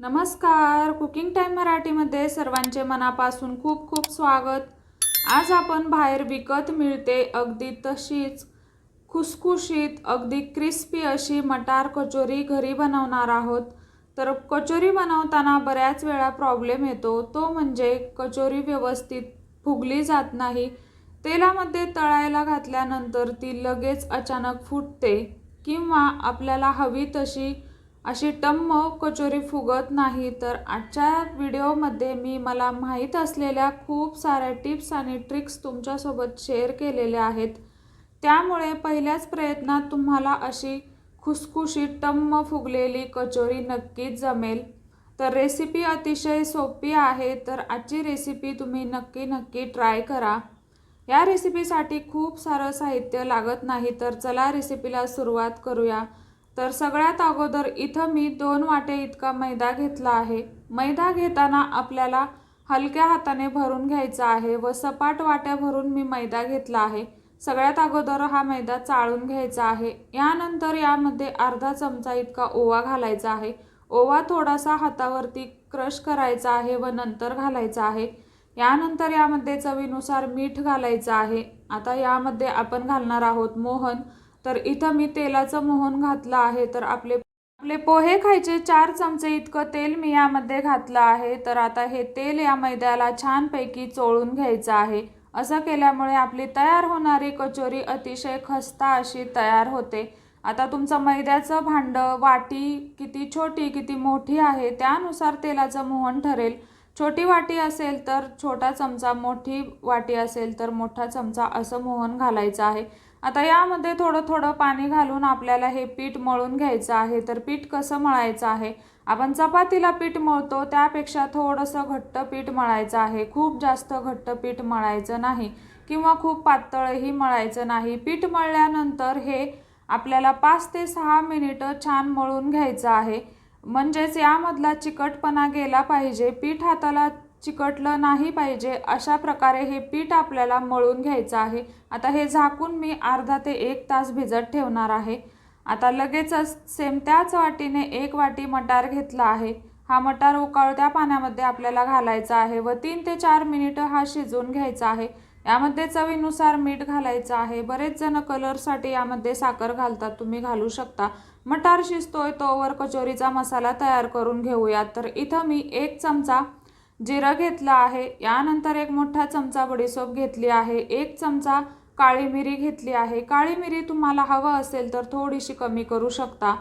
नमस्कार. Cooking time मराठीमध्ये सर्वांचे मनापासून खूप खूप स्वागत. आज आपण बाहेर विकत मिळते अगदी तशीच खुसखुशीत अगदी क्रिस्पी अशी मटार कचोरी घरी बनवणार आहोत. तर कचोरी बनवताना बऱ्याच वेळा प्रॉब्लेम येतो. तो म्हणजे कचोरी व्यवस्थित फुगली जात नाही. तेलामध्ये तळायला घातल्यानंतर ती लगेच अचानक फुटते किंवा आपल्याला हवी तशी अशी टम्म कचोरी फुगत नाही तर आजच्या व्हिडिओमध्ये मी मला माहीत असलेल्या खूप साऱ्या टिप्स आणि ट्रिक्स तुमच्यासोबत शेअर केलेल्या आहेत. त्यामुळे पहिल्याच प्रयत्नात तुम्हाला अशी खुसखुशी टम्म फुगलेली कचोरी नक्कीच जमेल. तर रेसिपी अतिशय सोपी आहे तर आजची रेसिपी तुम्ही नक्की नक्की ट्राय करा. या रेसिपीसाठी खूप सारं साहित्य लागत नाही तर चला रेसिपीला सुरुवात करूया. तर सगळ्यात अगोदर इथं मी दोन वाटे इतका मैदा घेतला आहे. मैदा घेताना आपल्याला हलक्या हाताने भरून घ्यायचा आहे व सपाट वाट्या भरून मी मैदा घेतला आहे. सगळ्यात अगोदर हा मैदा चाळून घ्यायचा आहे. यानंतर यामध्ये अर्धा चमचा इतका ओवा घालायचा आहे. ओवा थोडासा हातावरती क्रश करायचा आहे व नंतर घालायचा आहे. यानंतर यामध्ये चवीनुसार मीठ घालायचं आहे. आता यामध्ये आपण घालणार आहोत मोहन. तर इथं मी तेलाचं मोहन घातलं आहे. तर आपले आपले पोहे खायचे चार चमचे इतकं तेल मी यामध्ये घातलं आहे. तर आता हे तेल या मैद्याला छानपैकी चोळून घ्यायचं आहे. असं केल्यामुळे आपली तयार होणारी कचोरी अतिशय खस्ता अशी तयार होते. आता तुमचं मैद्याचं भांडं वाटी किती छोटी किती मोठी आहे त्यानुसार तेलाचं मोहन ठरेल. छोटी वाटी असेल तर छोटा चमचा मोठी वाटी असेल तर मोठा चमचा असं मोहन घालायचं आहे. आता यामध्ये थोडं थोडं पाणी घालून आपल्याला हे पीठ मळून घ्यायचं आहे. तर पीठ कसं मळायचं आहे? आपण चपातीला पीठ मळतो त्यापेक्षा थोडंसं घट्ट पीठ मळायचं आहे. खूप जास्त घट्ट पीठ मळायचं नाही किंवा खूप पातळही मळायचं नाही. पीठ मळल्यानंतर हे आपल्याला पाच ते सहा मिनिटं छान मळून घ्यायचं आहे. म्हणजेच यामधला चिकटपणा गेला पाहिजे. पीठ हाताला चिकटलं नाही पाहिजे अशा प्रकारे हे पीठ आपल्याला मळून घ्यायचं आहे. आता हे झाकून मी अर्धा ते एक तास भिजत ठेवणार आहे. आता लगेचच सेम त्याच वाटीने एक वाटी मटार घेतला आहे. हा मटार उकाळत्या पाण्यामध्ये आपल्याला घालायचा आहे व तीन ते चार मिनिटं हा शिजवून घ्यायचा आहे. यामध्ये चवीनुसार मीठ घालायचं आहे. बरेच जण कलरसाठी यामध्ये साखर घालतात तुम्ही घालू शकता. मटार शिजतोय तोवर कचोरीचा मसाला तयार करून घेऊयात. तर इथं मी एक चमचा जिरं घेतलं आहे. यानंतर एक मोठा चमचा बडीसोप घेतली आहे. एक चमचा काळी मिरी घेतली आहे. काळी मिरी तुम्हाला हवं असेल तर थोडीशी कमी करू शकता.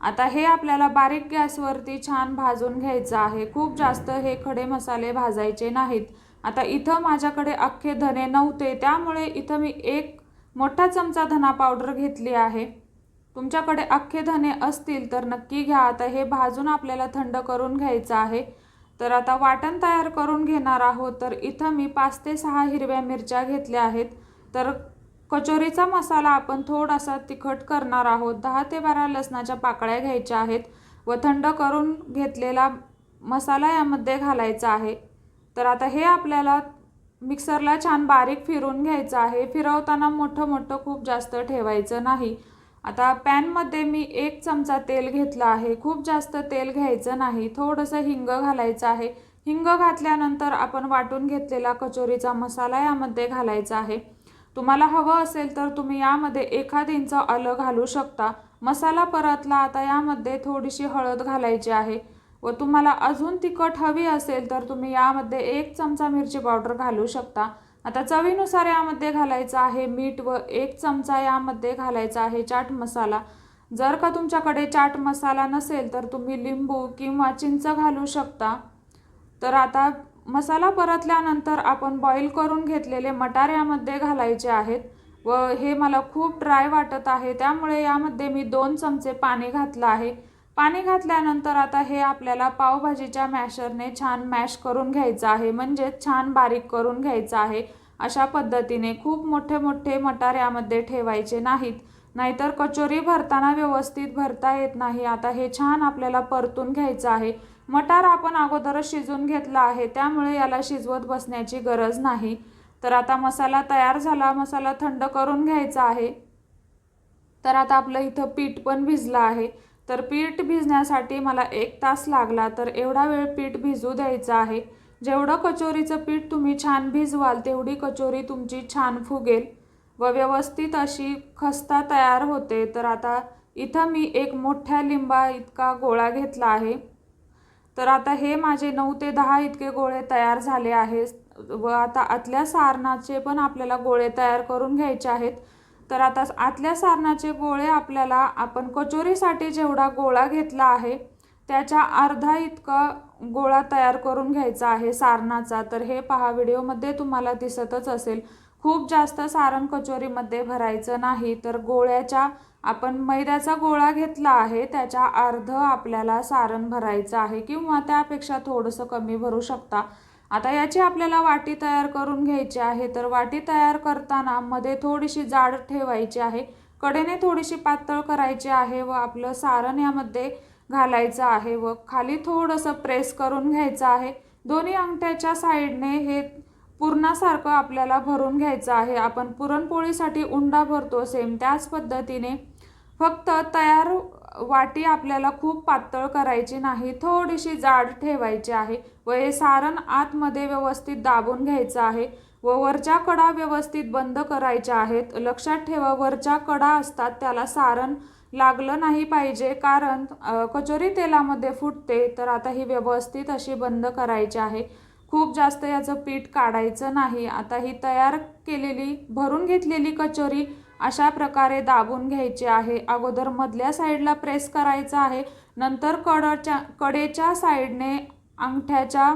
आता हे आपल्याला बारीक गॅसवरती छान भाजून घ्यायचं आहे. खूप जास्त हे खडे मसाले भाजायचे नाहीत. आता इथं माझ्याकडे अख्खे धने नव्हते. त्यामुळे इथं मी एक मोठा चमचा धना पावडर घेतली आहे. तुमच्याकडे अख्खे धने असतील तर नक्की घ्या. आता हे भाजून आपल्याला थंड करून घ्यायचं आहे. तर आता वाटण तयार करून घेणार आहोत. तर इथं मी पाच ते सहा हिरव्या मिरच्या घेतल्या आहेत. तर कचोरीचा मसाला आपण थोडासा तिखट करणार आहोत. दहा ते बारा लसणाच्या पाकळ्या घ्यायच्या आहेत व थंड करून घेतलेला मसाला यामध्ये घालायचा आहे. तर आता हे आपल्याला मिक्सरला छान बारीक फिरून घ्यायचं आहे. फिरवताना मोठं मोठं खूप जास्त ठेवायचं नाही. आता पॅनमध्ये मी एक चमचा तेल घेतलं आहे. खूप जास्त तेल घ्यायचं नाही. थोडंसं हिंग घालायचं आहे. हिंग घातल्यानंतर आपण वाटून घेतलेला कचोरीचा मसाला यामध्ये घालायचा आहे. तुम्हाला हवं असेल तर तुम्ही यामध्ये एखाद इंच आलं घालू शकता. मसाला परतला आता यामध्ये थोडीशी हळद घालायची आहे व तुम्हाला अजून तिखट हवी असेल तर तुम्ही यामध्ये एक चमचा मिरची पावडर घालू शकता. आता चवीनुसार यामध्ये घालायचं आहे मीठ व एक चमचा यामध्ये घालायचा आहे चाट मसाला. जर का तुमच्याकडे चाट मसाला नसेल तर तुम्ही लिंबू किंवा चिंच घालू शकता. तर आता मसाला परतल्यानंतर आपण बॉईल करून घेतलेले मटार यामध्ये घालायचे आहेत व हे मला खूप ड्राय वाटत आहे. त्यामुळे यामध्ये मी दोन चमचे पाणी घातलं आहे. पाणी घातल्यानंतर आता हे आपल्याला पावभाजीच्या मॅशरने छान मॅश करून घ्यायचं आहे. म्हणजेच छान बारीक करून घ्यायचं आहे. अशा पद्धतीने खूप मोठे मोठे मटार यामध्ये ठेवायचे नाहीत. नाहीतर कचोरी भरताना व्यवस्थित भरता येत नाही. आता हे छान आपल्याला परतून घ्यायचं आहे. मटार आपण अगोदरच शिजून घेतला आहे. त्यामुळे याला शिजवत बसण्याची गरज नाही. तर आता मसाला तयार झाला. मसाला थंड करून घ्यायचा आहे. तर आता आपलं इथं पीठ पण भिजलं आहे. तर पीठ भिजण्यासाठी मला एक तास लागला. तर एवढा वेळ पीठ भिजू द्यायचं आहे. जेवढं कचोरीचं पीठ तुम्ही छान भिजवाल तेवढी कचोरी तुमची छान फुगेल. व व्यवस्थित अशी खस्ता तयार होते तर आता इथं मी एक मोठ्या लिंबा इतका गोळा घेतला आहे. तर आता हे माझे नऊ ते दहा इतके गोळे तयार झाले आहेत. व आता आतल्या सारणाचे पण आपल्याला गोळे तयार करून घ्यायचे आहेत. तर आता आतल्या सारणाचे गोळे आपल्याला आपण कचोरीसाठी जेवढा गोळा घेतला आहे त्याच्या अर्धा इतकं गोळा तयार करून घ्यायचा आहे सारणाचा तर हे पहा व्हिडिओमध्ये तुम्हाला दिसतच असेल. खूप जास्त सारण कचोरीमध्ये भरायचं नाही तर गोळ्याच्या आपण मैद्याचा गोळा घेतला आहे त्याच्या अर्ध आपल्याला सारण भरायचं आहे किंवा त्यापेक्षा थोडंसं कमी भरू शकता. आता याची आपल्याला वाटी तयार करून घ्यायची आहे तर वाटी तयार करताना मध्ये थोडीशी जाड ठेवायची आहे. कडेने थोडीशी पातळ करायची आहे व आपलं सारण यामध्ये घालायचं आहे व खाली थोडंसं प्रेस करून घ्यायचं आहे. दोन्ही अंगठ्याच्या साईडने हे पुरणासारखं आपल्याला भरून घ्यायचं आहे. आपण पुरणपोळीसाठी उंडा भरतो सेम त्याच पद्धतीने. फक्त तयार वाटी आपल्याला खूप पातळ करायची नाही थोडीशी जाड ठेवायची आहे व हे सारण आतमध्ये व्यवस्थित दाबून घ्यायचं आहे व वरच्या कडा व्यवस्थित बंद करायच्या आहेत. लक्षात ठेवा वरच्या कडा असतात त्याला सारण लागलं नाही पाहिजे कारण कचोरी तेलामध्ये फुटते तर आता ही व्यवस्थित अशी बंद करायची आहे. खूप जास्त याचं पीठ काढायचं नाही. आता ही तयार केलेली भरून घेतलेली कचोरी अशा प्रकारे दाबून घ्यायची आहे. अगोदर मधल्या साईडला प्रेस करायचं आहे. नंतर कडच्या कडेच्या साईडने अंगठ्याच्या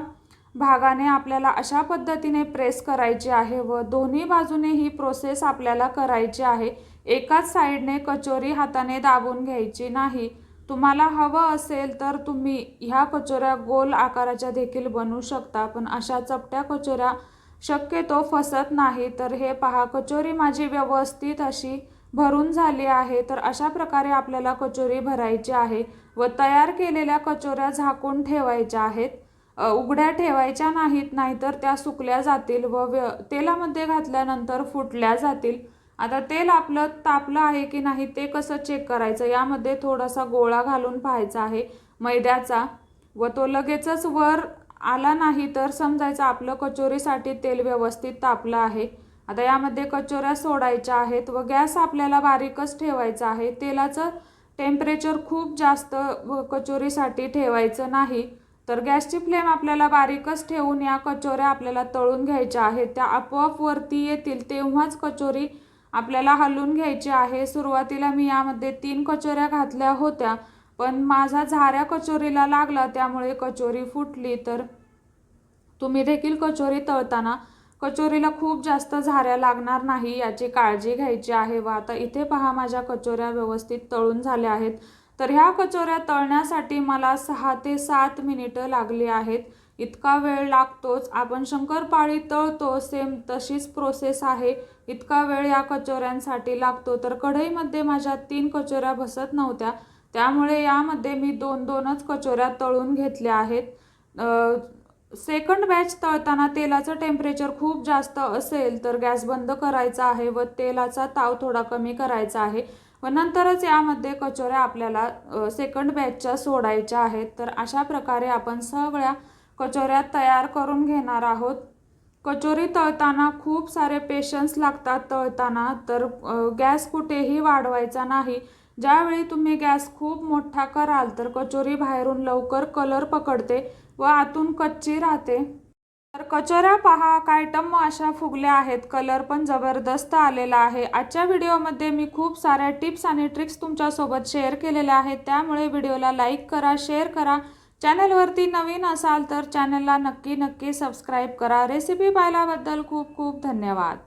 भागाने आपल्याला अशा पद्धतीने प्रेस करायची आहे व दोन्ही बाजूने ही प्रोसेस आपल्याला करायची आहे. एकाच साईडने कचोरी हाताने दाबून घ्यायची नाही. तुम्हाला हवं असेल तर तुम्ही ह्या कचोऱ्या गोल आकाराच्या देखील बनवू शकता पण अशा चपट्या कचोऱ्या शक्यतो फसत नाही. तर हे पहा कचोरी माझी व्यवस्थित अशी भरून झाली आहे तर अशा प्रकारे आपल्याला कचोरी भरायची आहे व तयार केलेल्या कचोऱ्या झाकून ठेवायच्या आहेत. उघड्या ठेवायच्या नाहीत नाहीतर त्या सुकल्या जातील व व्य तेलामध्ये घातल्यानंतर फुटल्या जातील. आता तेल आपलं तापलं आहे की नाही ते कसं चेक करायचं? यामध्ये थोडासा गोळा घालून पाहायचा आहे. मैद्याचा. व तो लगेचच वर आला नाही तर समजायचं आपलं कचोरीसाठी तेल व्यवस्थित तापलं आहे. आता यामध्ये कचोऱ्या सोडायच्या आहेत व गॅस आपल्याला बारीकच ठेवायचा आहे. तेलाचं टेम्परेचर खूप जास्त कचोरीसाठी ठेवायचं नाही. तर गॅसची फ्लेम आपल्याला बारीकच ठेवून या कचोऱ्या आपल्याला तळून घ्यायच्या आहेत. त्या आपोआप वरती येतील तेव्हाच कचोरी आपल्याला हलवून घ्यायचे आहे. सुरुवातीला मी यामध्ये तीन कचोऱ्या घातल्या होत्या पण माझा झाऱ्या कचोरीला लागला त्यामुळे कचोरी फुटली. तर तुम्ही देखील कचोरी तळताना कचोरीला खूप जास्त झाऱ्या लागणार नाही याची काळजी घ्यायची आहे. व आता इथे पहा माझ्या कचोऱ्या व्यवस्थित तळून झाल्या आहेत. तर ह्या कचोऱ्या तळण्यासाठी मला सहा ते सात मिनिटं लागली आहेत. इतका वेळ लागतोच आपण शंकरपाळी तळतो सेम तशीच प्रोसेस आहे. इतका वेळ या कचोऱ्यांसाठी लागतो. तर कढईमध्ये माझ्या तीन कचोऱ्या बसत नव्हत्या. त्यामुळे यामध्ये मी दोन दोनच कचोऱ्या तळून घेतल्या आहेत. सेकंड बॅच तळताना तेलाचं टेम्परेचर खूप जास्त असेल तर गॅस बंद करायचा आहे व तेलाचा ताव थोडा कमी करायचा आहे. व नंतरच यामध्ये कचोऱ्या आपल्याला सेकंड बॅचच्या सोडायच्या आहेत. तर अशा प्रकारे आपण सगळ्या कचोऱ्या तयार करून घेणार आहोत. कचोरी तळताना खूप सारे पेशन्स लागतात तळताना तर गॅस कुठेही वाढवायचा नाही. ज्यावेळी तुम्ही गॅस खूप मोठा कराल तर कचोरी बाहेरून लवकर कलर पकडते व आतून कच्ची राहते. तर कचोऱ्या पहा काय टम्म अशा फुगल्या आहेत. कलर पण जबरदस्त आलेला आहे. आजच्या व्हिडिओमध्ये मी खूप साऱ्या टिप्स आणि ट्रिक्स तुमच्यासोबत शेअर केलेल्या आहेत. त्यामुळे व्हिडिओला लाईक करा शेअर करा. चॅनलवरती नवीन असाल तर चॅनलला नक्की नक्की सबस्क्राईब करा. रेसिपी पाहिल्याबद्दल खूप खूप धन्यवाद.